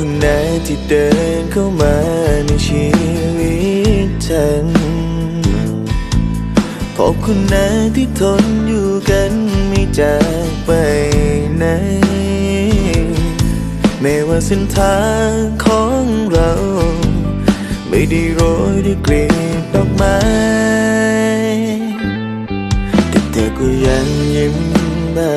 คุณนที่เดินเข้ามาในชีวิตฉันขอบคุณนที่ทนอยู่กันไม่จากไปไหน ไม่ว่าเส้นทางของเรา ไม่ได้โรยด้วยกลีบดอกไม้แต่เธอก็ยังยิ้มได้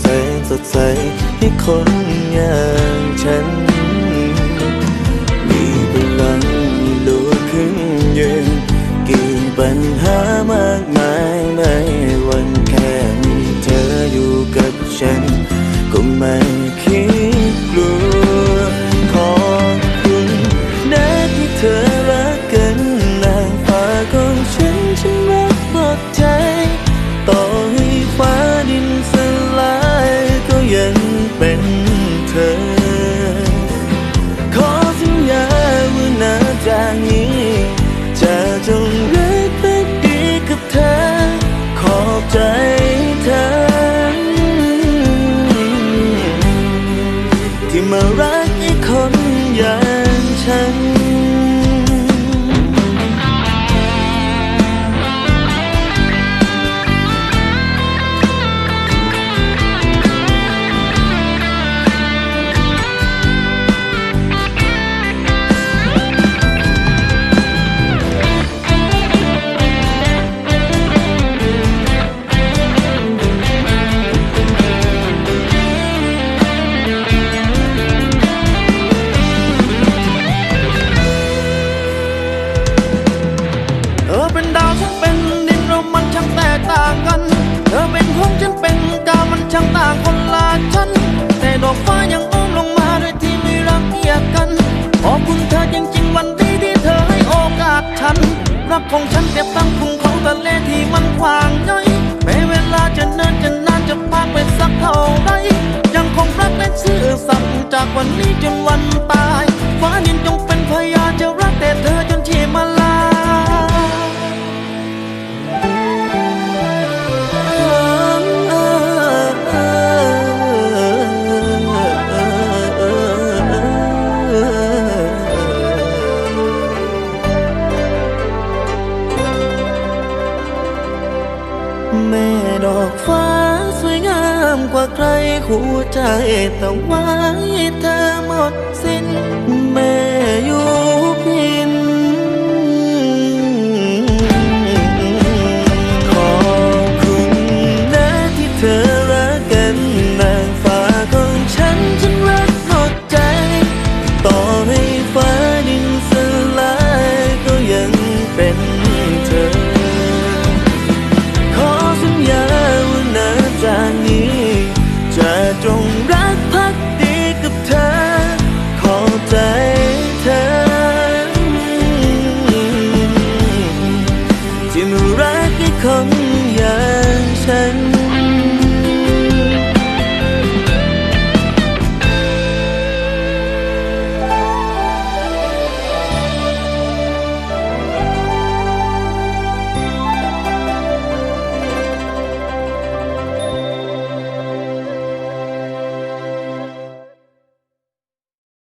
แสนสดใสให้คนอย่าง รักของฉันเก็บตั้งคุ้งของทะเลที่มันกว้างใหญ่แม้เวลาจะเนินจะนานจะพากไปสักเท่าไรยังคงรักและซื่อสัตย์จากวันนี้จนวันตาย ว่าใครหัวใจแต่ไว้เธอหมดสิ้นแม่อยู่พี